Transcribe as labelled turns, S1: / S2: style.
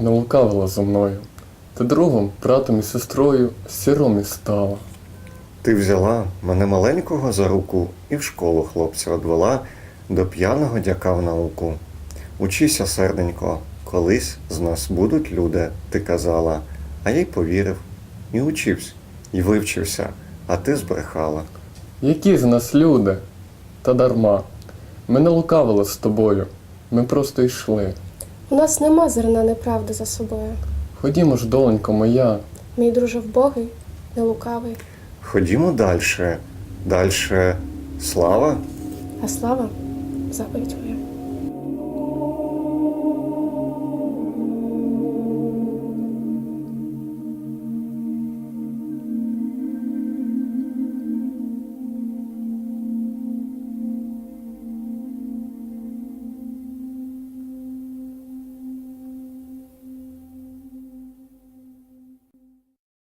S1: лукавила зо мною. Ти другом, братом і сестрою сіром і стала.
S2: Ти взяла мене маленького за руку і в школу хлопця одвела, до п'яного дяка в науку. Учися, серденько, колись з нас будуть люди, ти казала, а я й повірив, і учився, і вивчився, а ти збрехала.
S1: Які з нас люди? Та дарма. Ми не лукавили з тобою. Ми просто йшли.
S3: У нас нема зерна неправди за собою.
S1: Ходімо ж, доленько моя,
S3: Мій друже вбогий, не лукавий,
S2: Ходімо далі, далі слава.
S3: а слава заповідь моя.